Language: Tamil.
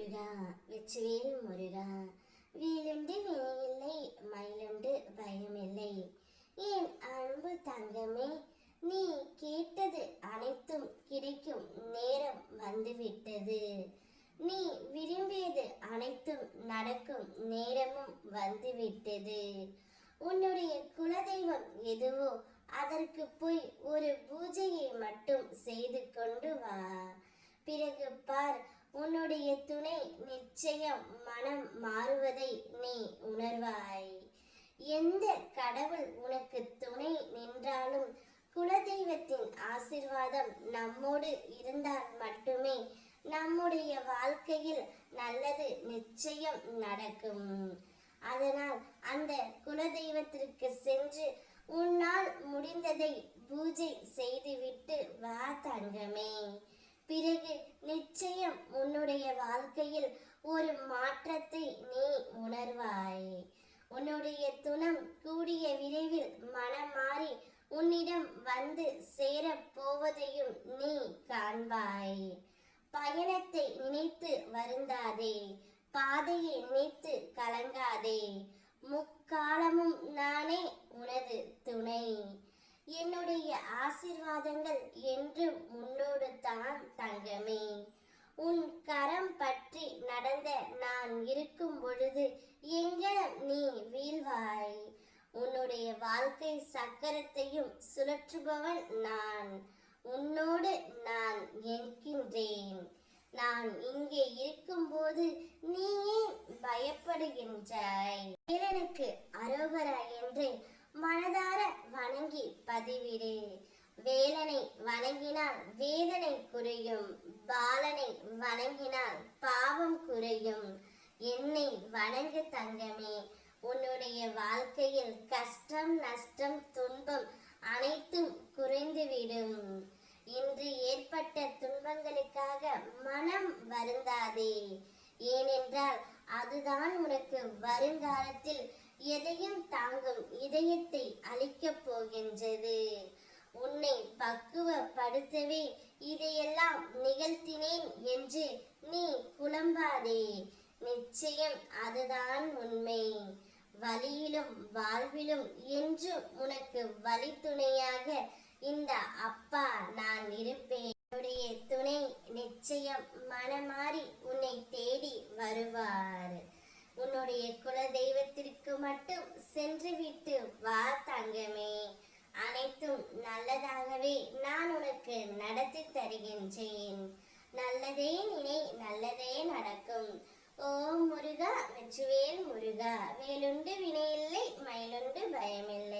முருகா வெச்சுவேல் முருகா வீலுண்டு வினையில்லை மயிலுண்டு பயமில்லை. என் அன்பு தங்கமே நீ கேட்டது அனைத்தும் கிடைக்கும் நேரம் வந்துவிட்டது. நீ விரும்பியது அனைத்தும் நடக்கும் நேரமும் வந்துவிட்டது. உன்னுடைய குலதெய்வம் எதுவோ அதற்கு போய் ஒரு பூஜையை மட்டும் செய்து கொண்டு வா. பிறகு பார் உன்னுடைய துணை நிச்சயம் மனம் மாறுவதை நீ உணர்வாய். எந்த கடவுள் உனக்கு துணை நின்றாலும் குலதெய்வத்தின் ஆசிர்வாதம் நம்மோடு இருந்தால் மட்டுமே நம்முடைய வாழ்க்கையில் நல்லது நிச்சயம் நடக்கும். அதனால் அந்த குலதெய்வத்திற்கு சென்று உன்னால் முடிந்ததை பூஜை செய்துவிட்டு வா தங்கமே. பிறகு வாழ்க்கையில் ஒரு மாற்றத்தை நீ உணர்வாய். உன்னுடைய துணம் கூடிய விரைவில் மனம் மாறி உன்னிடம் வந்து சேரப் போவதையும் நீ காண்பாய். பயணத்தை நினைத்து வருந்தாதே. பாதையை நினைத்து கலங்காதே. முக்காலமும் நானே உனது துணை. என்னுடைய ஆசிர்வாதங்கள் என்றும் உன்னோடு தான் தங்கமே. உன் கரம் பற்றி நடந்த நான் இருக்கும் பொழுது எங்கனம் நீ வீழ்வாய்? உன்னுடைய வாழ்க்கை சக்கரத்தையும் சுழற்றுபவன் நான். உன்னோடு நான் இருக்கின்றேன் நான் இங்கே இருக்கும்போது நீ ஏன் பயப்படுகின்றாய். வீரனுக்கு அரோகரா என்று மனதார வணங்கி பதிவிடு. வேலனை வணங்கினால் வேதனை குறையும் பாலனை வணங்கினால் பாவம் குறையும். என்னை வணங்கு தங்கமே உன்னுடைய வாழ்க்கையில் கஷ்டம் நஷ்டம் துன்பம் அனைத்தும் குறைந்துவிடும். இன்று ஏற்பட்ட துன்பங்களுக்காக மனம் வருந்தாதே. ஏனென்றால் அதுதான் உனக்கு வருங்காலத்தில் எதையும் தாங்கும் இதயத்தை அளிக்கப் போகின்றது. உன்னை பக்குவப்படுத்தவே இதையெல்லாம் நிகழ்த்தினேன் என்று நீ குழம்பாதே. நிச்சயம் அதுதான் உண்மை. வழியிலும் வாழ்விலும் என்று உனக்கு வழித்துணையாக இந்த அப்பா நான் இருப்பேன். என்னுடைய துணை நிச்சயம் மனமாறி உன்னை தேடி வருவார். உன்னுடைய குல தெய்வத்திற்கு மட்டும் சென்று விட்டு வா வழி நான் உனக்கு நடத்தி தருகின்றேன். நல்லதே நினை நல்லதே நடக்கும். ஓம் முருகா வெச்சுவேல் முருகா வேலுண்டு வினையில்லை மயிலுண்டு பயமில்லை.